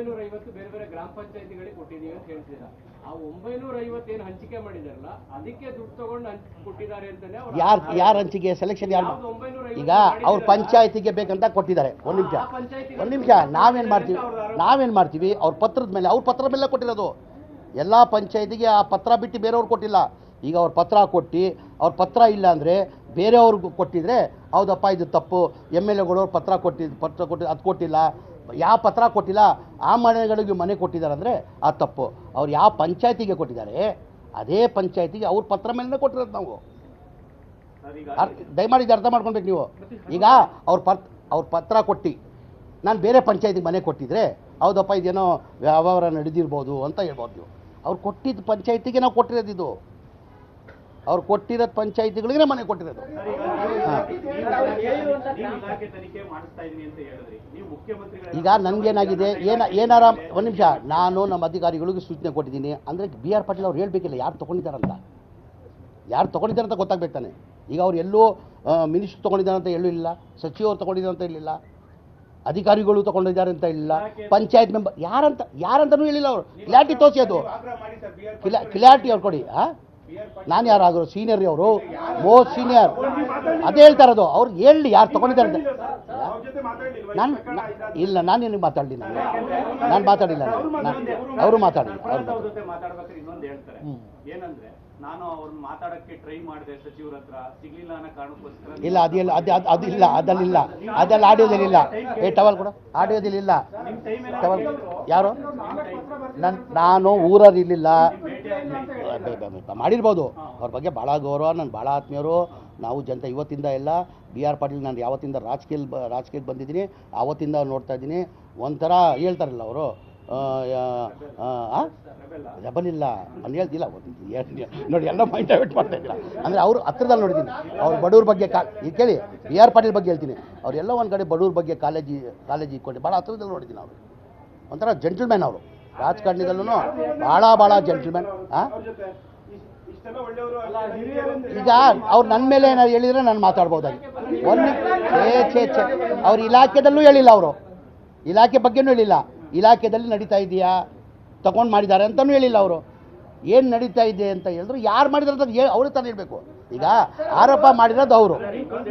ಒಂಬೈನೂರ ಐವತ್ತು ಬೇರೆ ಬೇರೆ ಗ್ರಾಮ ಪಂಚಾಯತಿಗಳಿಗೆ ಕೊಟ್ಟಿದ್ದೀವಿ ಅಂತ ಹೇಳ್ತೀರಾ? ಆ ಒಂಬೈನೂರ ಐವತ್ತು ಏನು ಹಂಚಿಕೆ ಮಾಡಿದಾರಲ್ಲ ಅದಕ್ಕೆ ದುಡ್ಡು ತಗೊಂಡು ಹಂಚ್ ಕೊಟ್ಟಿದ್ದಾರೆ ಅಂತಾನೆ ಯಾರು ಯಾರ ಹಂಚಿಕೆ? ಸೆಲೆಕ್ಷನ್ ಯಾರು ಈಗ ಅವ್ರ ಪಂಚಾಯತಿಗೆ ಬೇಕಂತ ಕೊಟ್ಟಿದ್ದಾರೆ. ಒಂದು ನಿಮಿಷ. ಒಂದು ನಿಮಿಷ. ನಾವೇನು ಮಾಡ್ತೀವಿ? ನಾವೇನು ಮಾಡ್ತೀವಿ? ಅವ್ರ ಪತ್ರದ ಮೇಲೆ ಅವ್ರ ಪತ್ರದ ಮೇಲೆ ಕೊಟ್ಟಿರೋದು. ಎಲ್ಲ ಪಂಚಾಯತಿಗೆ ಆ ಪತ್ರ ಬಿಟ್ಟು ಬೇರೆಯವ್ರು ಕೊಟ್ಟಿಲ್ಲ. ಈಗ ಅವ್ರ ಪತ್ರ ಕೊಟ್ಟು ಅವ್ರ ಪತ್ರ ಇಲ್ಲ ಅಂದರೆ ಬೇರೆಯವ್ರಿಗೂ ಕೊಟ್ಟಿದ್ರೆ ಹೌದಪ್ಪ ಇದು ತಪ್ಪು. ಎಂ ಎಲ್ ಎಗಳು ಪತ್ರ ಕೊಟ್ಟಿದ್ದು ಪತ್ರ ಕೊಟ್ಟು ಅದು ಕೊಟ್ಟಿಲ್ಲ. ಯಾವ ಪತ್ರ ಕೊಟ್ಟಿಲ್ಲ ಆ ಮನೆಗಳಿಗೆ ಮನೆ ಕೊಟ್ಟಿದ್ದಾರೆ ಅಂದರೆ ಆ ತಪ್ಪು. ಅವ್ರು ಯಾವ ಪಂಚಾಯತಿಗೆ ಕೊಟ್ಟಿದ್ದಾರೆ ಅದೇ ಪಂಚಾಯತಿಗೆ ಅವ್ರ ಪತ್ರ ಮೇಲೆ ಕೊಟ್ಟಿರೋದು ನಾವು. ದಯಮಾಡಿ ಇದು ಅರ್ಥ ಮಾಡ್ಕೊಬೇಕು ನೀವು. ಈಗ ಅವ್ರ ಪತ್ ಅವ್ರ ಪತ್ರ ಕೊಟ್ಟು ನಾನು ಬೇರೆ ಪಂಚಾಯತಿಗೆ ಮನೆ ಕೊಟ್ಟಿದ್ರೆ ಹೌದಪ್ಪ ಇದೇನೋ ವ್ಯವಹಾರ ನಡೆದಿರ್ಬೋದು ಅಂತ ಹೇಳ್ಬೋದು ನೀವು. ಅವ್ರು ಕೊಟ್ಟಿದ್ದ ಪಂಚಾಯತಿಗೆ ನಾವು ಕೊಟ್ಟಿರೋದು ಇದು. ಅವ್ರು ಕೊಟ್ಟಿರೋದು ಪಂಚಾಯತಿಗಳಿಗೆ ಮನೆ ಕೊಟ್ಟಿರೋದು. ಹಾಂ. ಈಗ ನನಗೇನಾಗಿದೆ ಏನ ಏನಾರ ಒಂದು ನಿಮಿಷ. ನಾನು ನಮ್ಮ ಅಧಿಕಾರಿಗಳಿಗೆ ಸೂಚನೆ ಕೊಟ್ಟಿದ್ದೀನಿ. ಅಂದರೆ ಬಿ ಆರ್ ಪಾಟೀಲ್ ಅವ್ರು ಹೇಳ್ಬೇಕಿಲ್ಲ, ಯಾರು ತೊಗೊಂಡಿದ್ದಾರಂತ. ಯಾರು ತೊಗೊಂಡಿದ್ದಾರೆ ಅಂತ ಗೊತ್ತಾಗ್ಬೇಕು ತಾನೆ. ಈಗ ಅವ್ರು ಎಲ್ಲೋ ಮಿನಿಸ್ಟ್ರ್ ತಗೊಂಡಿದ್ದಾರಂತ ಅಂತ ಇಲ್ಲ, ಸಚಿವರು ತೊಗೊಂಡಿದ್ದಾರೆ ಅಂತ ಹೇಳಿಲ್ಲ ಅಧಿಕಾರಿಗಳು ತಗೊಂಡಿದ್ದಾರೆ ಅಂತ ಇಲ್ಲ, ಪಂಚಾಯತ್ ಮೆಂಬರ್ ಯಾರಂತ ಯಾರಂತನೂ ಹೇಳಿಲ್ಲ ಅವರು. ಕ್ಲಾರಿಟಿ ತೋರಿಸಿ ಅದು. ಕ್ಲಾ ಕ್ಲಾರಿಟಿ ಅವ್ರು ಕೊಡಿ ಹಾಂ ನಾನು ಯಾರಾದರು ಸೀನಿಯರ್ ಅವರು ಮೋಸ್ಟ್ ಸೀನಿಯರ್ ಅದೇ ಹೇಳ್ತಾ ಇರೋದು ಅವ್ರು ಹೇಳಿ ಯಾರು ತಗೊಂಡಿದ್ದಾರೆ ಅಂತ. ನಾನು ಇಲ್ಲ ನಾನು ನಿನಗೆ ಮಾತಾಡಲಿ ನಾನು ಮಾತಾಡಿಲ್ಲ ಅವರು ಮಾತಾಡಿಲ್ಲ ಅವ್ರು ಜೊತೆ ಮಾತಾಡ್ಬೇಕಾದ್ರೆ ಇನ್ನೊಂದು ಹೇಳ್ತಾರೆ. ಏನಂದ್ರೆ ನಾನು ಅವ್ರನ್ನ ಮಾತಾಡಕ್ಕೆ ಟ್ರೈ ಮಾಡಿದೆ ಸಚಿವರ ಹತ್ರ. ಸಿಗ್ಲಿಲ್ಲ ಅನ್ನೋ ಕಾರಣಕ್ಕೋಸ್ಕರ ಇಲ್ಲ ಅದಿಲ್ಲ ಅದು ಅದು ಅದಿಲ್ಲ ಅದಲ್ಲಿಲ್ಲ. ಅದೆಲ್ಲ ಆಡಿಯೋದಲ್ಲಿಲ್ಲ ಏ ಟವಲ್ ಕೂಡ. ಆಡಿಯೋದಲ್ಲಿಲ್ಲ ಟವಲ್ ಯಾರು? ನನ್ ನಾನು ಊರಲ್ಲಿ ಇರಲಿಲ್ಲ. ಮಾಡಿರ್ಬೋದು. ಅವ್ರ ಬಗ್ಗೆ ಭಾಳ ಗೌರವ ನಾನು ಭಾಳ ಆತ್ಮೀಯರು. ನಾವು ಜನತೆ ಇವತ್ತಿಂದ ಎಲ್ಲ ಬಿ ಆರ್ ಪಾಟೀಲ್ ನಾನು ಯಾವತ್ತಿಂದ ರಾಜಕೀಯ ರಾಜಕೀಯಕ್ಕೆ ಬಂದಿದ್ದೀನಿ ಆವತ್ತಿಂದ ನೋಡ್ತಾ ಇದ್ದೀನಿ. ಒಂಥರ ಹೇಳ್ತಾರಲ್ಲ ಅವರು. ರೆಬಲ್ ಇಲ್ಲ. ನಾನು ಹೇಳ್ತಿಲ್ಲ. ನೋಡಿ ಎಲ್ಲ ಮೈಂಡ್ ಡೈವರ್ಟ್ ಮಾಡ್ತಾ ಇದ್ದಿಲ್ಲ ಅಂದರೆ ಅವರು ಹತ್ರದಲ್ಲಿ ನೋಡಿದ್ದೀನಿ. ಅವ್ರು ಬಡವ್ರ ಬಗ್ಗೆ ಕಾ ಈಗ ಕೇಳಿ ಬಿ ಆರ್ ಪಾಟೀಲ್ ಬಗ್ಗೆ ಹೇಳ್ತೀನಿ. ಅವರೆಲ್ಲ ಒಂದು ಕಡೆ ಬಡವ್ರ ಬಗ್ಗೆ ಕಾಲೇಜಿ ಕಾಲೇಜ್ ಇಟ್ಕೊಂಡು ಭಾಳ ಹತ್ರದಲ್ಲಿ ನೋಡಿದ್ದೀನಿ ಅವರು. ಒಂಥರ ಜೆಂಟಲ್ಮ್ಯಾನ್ ಅವರು. ರಾಜಕಾರಣಿದಲ್ಲೂ ಭಾಳ ಭಾಳ ಜೆಂಟ್ಲ್ಮೆನ್ ಈಗ ಅವ್ರು ನನ್ನ ಮೇಲೆ ಏನಾದ್ರು ಹೇಳಿದ್ರೆ ನಾನು ಮಾತಾಡ್ಬೋದಾಗಿ. ಒಂದು ಛೇ ಛೇ ಛೇ. ಅವ್ರ ಇಲಾಖೆದಲ್ಲೂ ಹೇಳಿಲ್ಲ ಅವರು. ಇಲಾಖೆ ಬಗ್ಗೆನೂ ಹೇಳಿಲ್ಲ. ಇಲಾಖೆದಲ್ಲಿ ನಡೀತಾ ಇದೆಯಾ? ತಗೊಂಡು ಮಾಡಿದ್ದಾರೆ ಅಂತಲೂ ಹೇಳಿಲ್ಲ ಅವರು. ಏನು ನಡೀತಾ ಇದೆ ಅಂತ ಹೇಳಿದ್ರು ಯಾರು ಮಾಡಿದ್ರೆ ಅಂತ ಹೇಳಿ ಅವರೇ ತಾನೇ ಹೇಳಬೇಕು. ಈಗ ಆರೋಪ ಮಾಡಿರೋದು ಅವರು.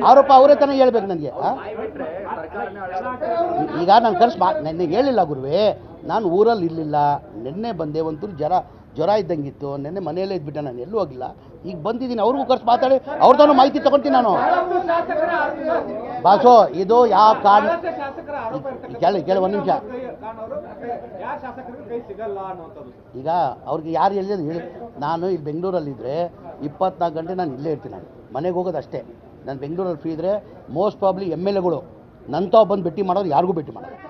ಆರೋಪ ಅವರೇ ತಾನೇ ಹೇಳ್ಬೇಕು ನನಗೆ ಈಗ ನಾನು ಕರ್ಸ್ ಮಾ ನನಗೆ ಹೇಳಿಲ್ಲ ಗುರುವೇ. ನಾನು ಊರಲ್ಲಿ ಇರಲಿಲ್ಲ, ನಿನ್ನೆ ಬಂದೆ, ಒಂಚೂರು ಜ್ವರ ಜ್ವರ ಇದ್ದಂಗಿತ್ತು, ನಿನ್ನೆ ಮನೆಯಲ್ಲೇ ಇದ್ಬಿಟ್ಟೆ ನಾನು, ಎಲ್ಲೂ ಹೋಗಿಲ್ಲ. ಈಗ ಬಂದಿದ್ದೀನಿ, ಅವ್ರಿಗೂ ಕರ್ಸ್ ಮಾತಾಡಿ ಅವ್ರದ್ದು ಮಾಹಿತಿ ತಗೊತೀನಿ ನಾನು. ಬಾಸೋ, ಇದು ಯಾವ ಕಾರಣ? ಕೇಳಿ ಕೇಳಿ ಒಂದು ನಿಮಿಷ. ಈಗ ಅವ್ರಿಗೆ ಯಾರು ಹೇಳಿದ್ರು ಹೇಳಿ. ನಾನು ಇಲ್ಲಿ ಬೆಂಗಳೂರಲ್ಲಿದ್ದರೆ ಇಪ್ಪತ್ನಾಲ್ಕು ಗಂಟೆ ನಾನು ಇಲ್ಲೇ ಇರ್ತೀನಿ ನಾನು. ಮನೆಗೆ ಹೋಗೋದು ಅಷ್ಟೇ. ನಾನು ಬೆಂಗಳೂರಲ್ಲಿ ಫ್ರೀ ಇದ್ದರೆ ಮೋಸ್ಟ್ ಪ್ರಾಬ್ಲಿ ಎಂ ಎಲ್ ಎಗಳು ನಂತ ಬಂದು ಭೇಟಿ ಮಾಡೋರು ಯಾರಿಗೂ ಭೇಟಿ ಮಾಡೋದು